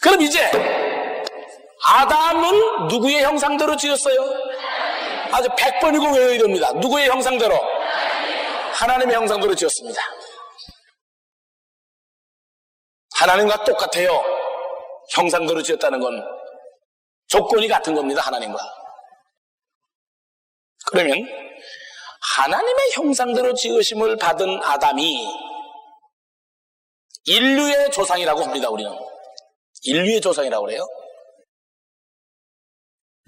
그럼 이제 아담은 누구의 형상대로 지었어요? 아주 100번이고 외워야 됩니다. 누구의 형상대로? 하나님의 형상대로 지었습니다. 하나님과 똑같아요. 형상대로 지었다는 건 조건이 같은 겁니다. 하나님과. 그러면 하나님의 형상대로 지으심을 받은 아담이 인류의 조상이라고 합니다. 우리는 인류의 조상이라고 그래요.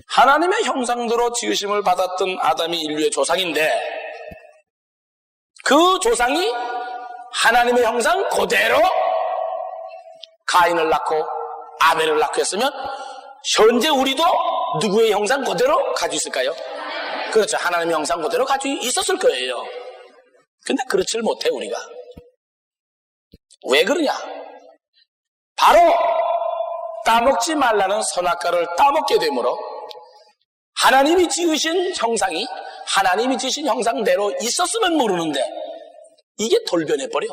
하나님의 형상대로 지으심을 받았던 아담이 인류의 조상인데 그 조상이 하나님의 형상 그대로 가인을 낳고 아벨을 낳고 했으면 현재 우리도 누구의 형상 그대로 가지고 있을까요? 그렇죠. 하나님의 형상 그대로 가지고 있었을 거예요. 근데 그렇지를 못해 우리가. 왜 그러냐? 바로 따먹지 말라는 선악과를 따먹게 되므로 하나님이 지으신 형상이 하나님이 지으신 형상대로 있었으면 모르는데 이게 돌변해버려.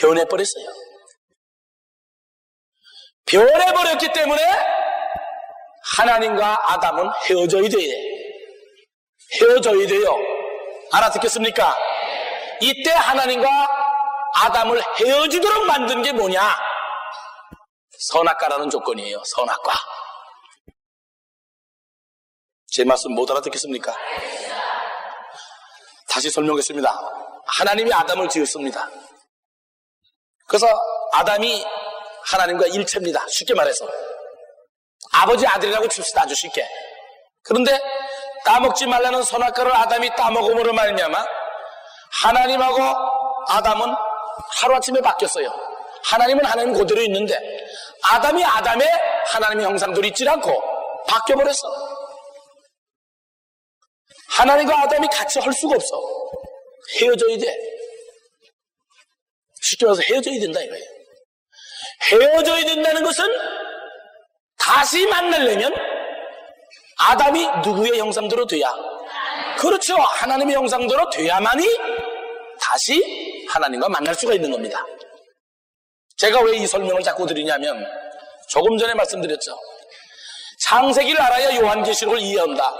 변해버렸어요. 변해버렸기 때문에 하나님과 아담은 헤어져야 돼. 헤어져야 돼요. 알아듣겠습니까? 이때 하나님과 아담을 헤어지도록 만든 게 뭐냐? 선악과라는 조건이에요. 선악과. 제 말씀 못 알아듣겠습니까? 다시 설명하겠습니다. 하나님이 아담을 지었습니다. 그래서 아담이 하나님과 일체입니다. 쉽게 말해서. 아버지 아들이라고 칩시다. 아주 쉽게. 그런데 따먹지 말라는 선악과를 아담이 따먹음으로 말미암아 하나님하고 아담은 하루아침에 바뀌었어요. 하나님은 하나님 그대로 있는데 아담이 아담의 하나님의 형상대로 있지 않고 바뀌어버렸어. 하나님과 아담이 같이 할 수가 없어. 헤어져야 돼. 쉽게 말해서 헤어져야 된다 이거예요. 헤어져야 된다는 것은 다시 만나려면 아담이 누구의 형상대로 돼야? 그렇죠. 하나님의 형상대로 돼야만이 다시 하나님과 만날 수가 있는 겁니다. 제가 왜 이 설명을 자꾸 드리냐면 조금 전에 말씀드렸죠. 창세기를 알아야 요한계시록을 이해한다.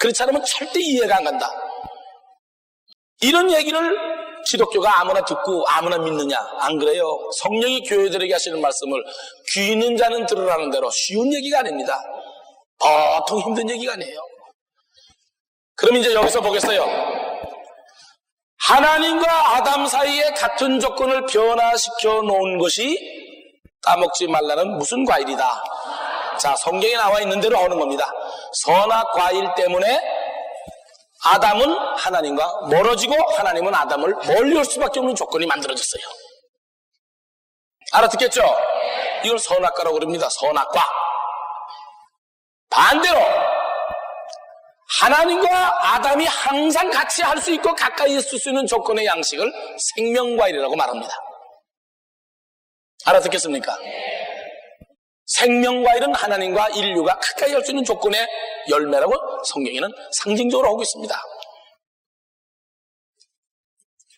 그렇지 않으면 절대 이해가 안 간다. 이런 얘기를 기독교가 아무나 듣고 아무나 믿느냐? 안 그래요. 성령이 교회들에게 하시는 말씀을 귀 있는 자는 들으라는 대로 쉬운 얘기가 아닙니다. 보통 힘든 얘기가 아니에요. 그럼 이제 여기서 보겠어요. 하나님과 아담 사이에 같은 조건을 변화시켜 놓은 것이 따먹지 말라는 무슨 과일이다. 자, 성경에 나와 있는 대로 하는 겁니다. 선악 과일 때문에 아담은 하나님과 멀어지고 하나님은 아담을 멀리 올 수밖에 없는 조건이 만들어졌어요. 알아듣겠죠? 이걸 선악과라고 그럽니다. 선악과. 반대로 하나님과 아담이 항상 같이 할 수 있고 가까이 있을 수 있는 조건의 양식을 생명과일이라고 말합니다. 알아듣겠습니까? 생명과일은 하나님과 인류가 가까이 할 수 있는 조건의 열매라고 성경에는 상징적으로 하고 있습니다.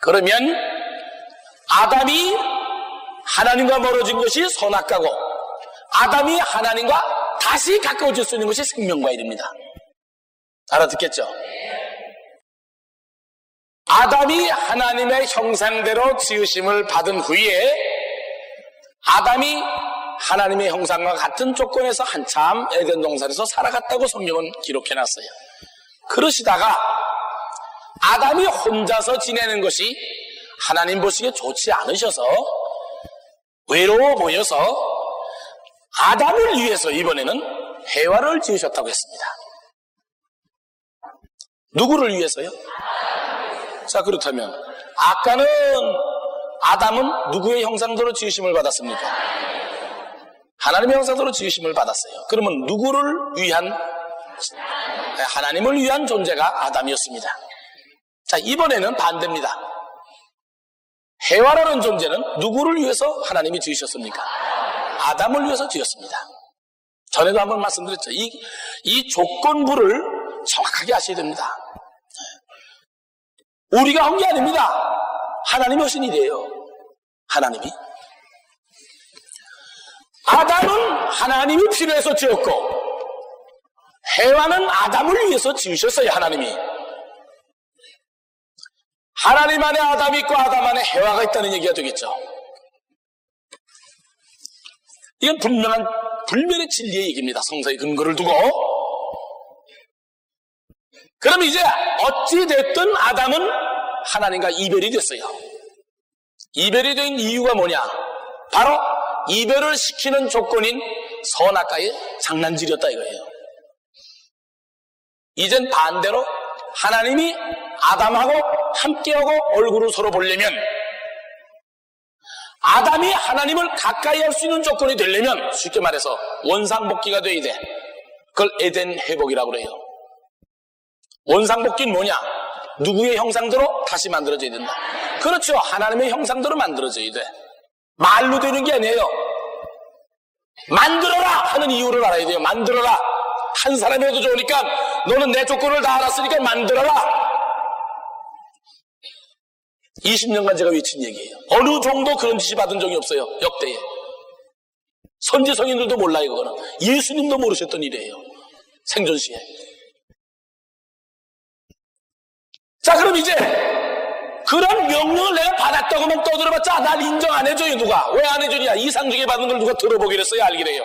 그러면 아담이 하나님과 멀어진 것이 선악과고 아담이 하나님과 다시 가까워질 수 있는 것이 생명과일입니다. 알아듣겠죠? 아담이 하나님의 형상대로 지으심을 받은 후에 아담이 하나님의 형상과 같은 조건에서 한참 에덴 동산에서 살아갔다고 성경은 기록해 놨어요. 그러시다가 아담이 혼자서 지내는 것이 하나님 보시기에 좋지 않으셔서 외로워 보여서 아담을 위해서 이번에는 해와를 지으셨다고 했습니다. 누구를 위해서요? 자, 그렇다면 아까는 아담은 누구의 형상대로 지으심을 받았습니까? 하나님의 형상대로 지으심을 받았어요. 그러면 누구를 위한 하나님을 위한 존재가 아담이었습니다. 자, 이번에는 반대입니다. 해와라는 존재는 누구를 위해서 하나님이 지으셨습니까? 아담을 위해서 지었습니다. 전에도 한번 말씀드렸죠. 이, 이 조건부를 정확하게 아셔야 됩니다. 우리가 한 게 아닙니다. 하나님이 하신 일이에요. 하나님이. 아담은 하나님이 필요해서 지었고 해와는 아담을 위해서 지으셨어요 하나님이 하나님 안에 아담이 있고 아담 안에 해와가 있다는 얘기가 되겠죠 이건 분명한 불멸의 진리의 얘기입니다 성서의 근거를 두고 그럼 이제 어찌됐든 아담은 하나님과 이별이 됐어요 이별이 된 이유가 뭐냐 바로 이별을 시키는 조건인 선악과의 장난질이었다 이거예요. 이젠 반대로 하나님이 아담하고 함께하고 얼굴을 서로 보려면 아담이 하나님을 가까이 할 수 있는 조건이 되려면 쉽게 말해서 원상복귀가 돼야 돼. 그걸 에덴 회복이라고 그래요. 원상복귀는 뭐냐? 누구의 형상대로 다시 만들어져야 된다. 그렇죠. 하나님의 형상대로 만들어져야 돼. 말로 되는 게 아니에요. 만들어라 하는 이유를 알아야 돼요. 만들어라. 한 사람이 해도 좋으니까 너는 내 조건을 다 알았으니까 만들어라. 20년간 제가 외친 얘기예요. 어느 정도 그런 지시 받은 적이 없어요. 역대에. 선지 성인들도 몰라요, 그거는. 예수님도 모르셨던 일이에요. 생존 시에. 자, 그럼 이제 그런 명령을 내가 받았다고만 떠들어봤자 날 인정 안 해줘요 누가. 왜 안 해주냐? 이상 중에 받은 걸 누가 들어보기랬어요 알기래요.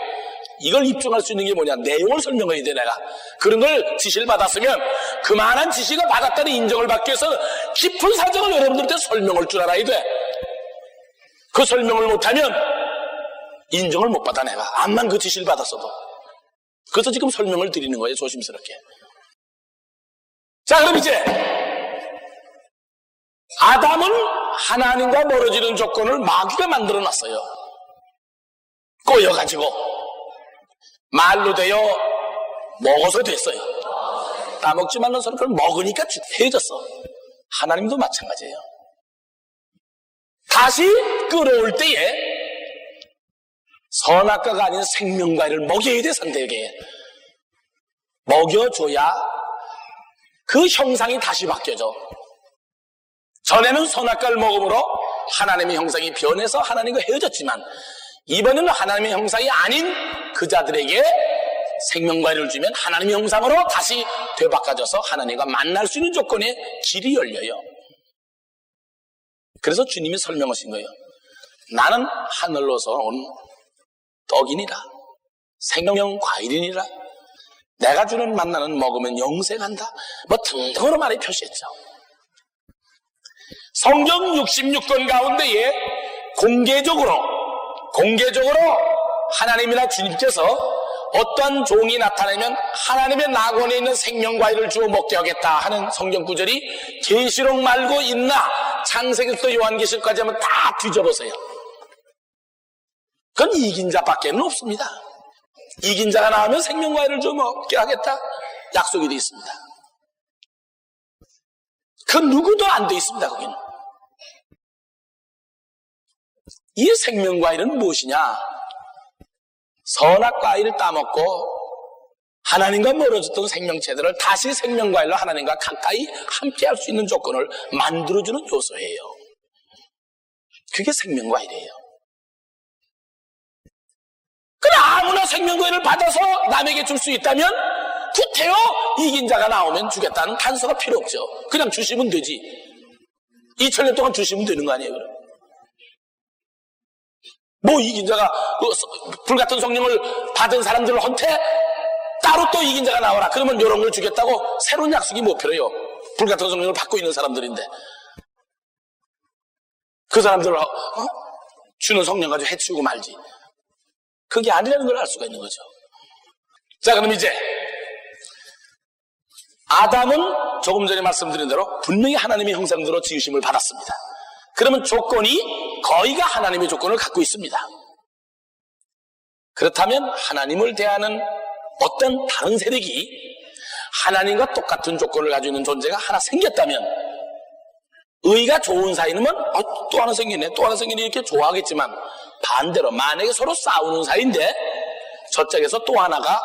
이걸 입증할 수 있는 게 뭐냐? 내용을 설명해야 돼 내가. 그런 걸 지시를 받았으면 그만한 지시가 받았다는 인정을 받기 위해서 깊은 사정을 여러분들한테 설명할 줄 알아야 돼 그 설명을 못하면 인정을 못 받아 내가. 암만 그 지시를 받았어도. 그래서 지금 설명을 드리는 거예요 조심스럽게. 자 그럼 이제 아담은 하나님과 멀어지는 조건을 마귀가 만들어 놨어요. 꼬여가지고 말로 되어 먹어서 됐어요. 따먹지 말는 사람 그걸 먹으니까 해졌어. 하나님도 마찬가지예요. 다시 끌어올 때에 선악과가 아닌 생명과를 먹여야 돼 상대에게. 먹여줘야 그 형상이 다시 바뀌어져. 전에는 선악과를 먹음으로 하나님의 형상이 변해서 하나님과 헤어졌지만 이번에는 하나님의 형상이 아닌 그 자들에게 생명과를 주면 하나님의 형상으로 다시 되바꿔져서 하나님과 만날 수 있는 조건에 길이 열려요. 그래서 주님이 설명하신 거예요. 나는 하늘로서 온 떡이니라. 생명 과일이니라. 내가 주는 만나는 먹으면 영생한다. 뭐 등등으로 말이 표시했죠. 성경 66권 가운데에 공개적으로 공개적으로 하나님이나 주님께서 어떤 종이 나타나면 하나님의 낙원에 있는 생명과일을 주어 먹게 하겠다 하는 성경 구절이 계시록 말고 있나 창세기부터 요한계시록까지 하면 다 뒤져보세요. 그건 이긴 자밖에 없습니다. 이긴 자가 나오면 생명과일을 주어 먹게 하겠다 약속이 되어 있습니다. 그 누구도 안 돼 있습니다, 거기는. 이 생명과일은 무엇이냐? 선악과일을 따먹고 하나님과 멀어졌던 생명체들을 다시 생명과일로 하나님과 가까이 함께 할 수 있는 조건을 만들어주는 요소예요. 그게 생명과일이에요. 그래, 아무나 생명과일을 받아서 남에게 줄 수 있다면 구태여 이긴 자가 나오면 주겠다는 단서가 필요 없죠. 그냥 주시면 되지. 2000년 동안 주시면 되는 거 아니에요, 그럼. 뭐 이긴 자가 그 불같은 성령을 받은 사람들을 헌태 따로 또 이긴 자가 나와라. 그러면 이런 걸 주겠다고 새로운 약속이 뭐 필요해요. 불같은 성령을 받고 있는 사람들인데 그 사람들을 어? 주는 성령 가지고 해치우고 말지. 그게 아니라는 걸 알 수가 있는 거죠. 자, 그럼 이제 아담은 조금 전에 말씀드린 대로 분명히 하나님의 형상대로 지으심을 받았습니다. 그러면 조건이 거의가 하나님의 조건을 갖고 있습니다. 그렇다면 하나님을 대하는 어떤 다른 세력이 하나님과 똑같은 조건을 가지고 있는 존재가 하나 생겼다면 의가 좋은 사이는 어, 또 하나 생기네 또 하나 생기네 이렇게 좋아하겠지만 반대로 만약에 서로 싸우는 사이인데 저쪽에서 또 하나가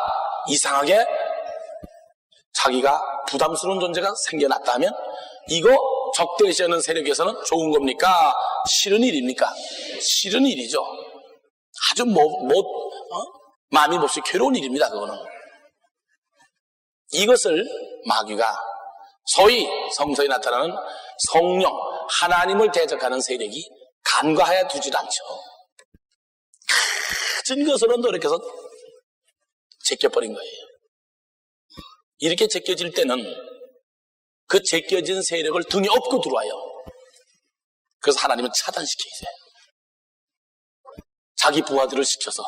이상하게 자기가 부담스러운 존재가 생겨났다면 이거 적대시하는 세력에서는 좋은 겁니까? 싫은 일입니까? 싫은 일이죠. 아주 못, 못, 어? 마음이 몹시 괴로운 일입니다. 그거는. 이것을 마귀가 소위 성서에 나타나는 성령, 하나님을 대적하는 세력이 간과하여 두질 않죠. 큰 것으로 노력해서 제껴버린 거예요. 이렇게 제껴질 때는 그 제껴진 세력을 등에 업고 들어와요. 그래서 하나님은 차단시켜야 돼요. 자기 부하들을 시켜서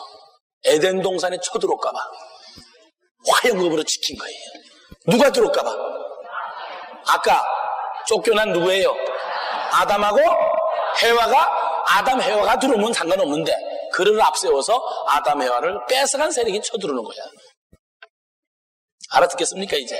에덴 동산에 쳐들어올까봐 화영급으로 지킨 거예요. 누가 들어올까봐? 아까 쫓겨난 누구예요? 아담하고 해와가 아담 해와가 들어오면 상관없는데 그를 앞세워서 아담 해와를 뺏어간 세력이 쳐들어오는 거야. 알아듣겠습니까 이제?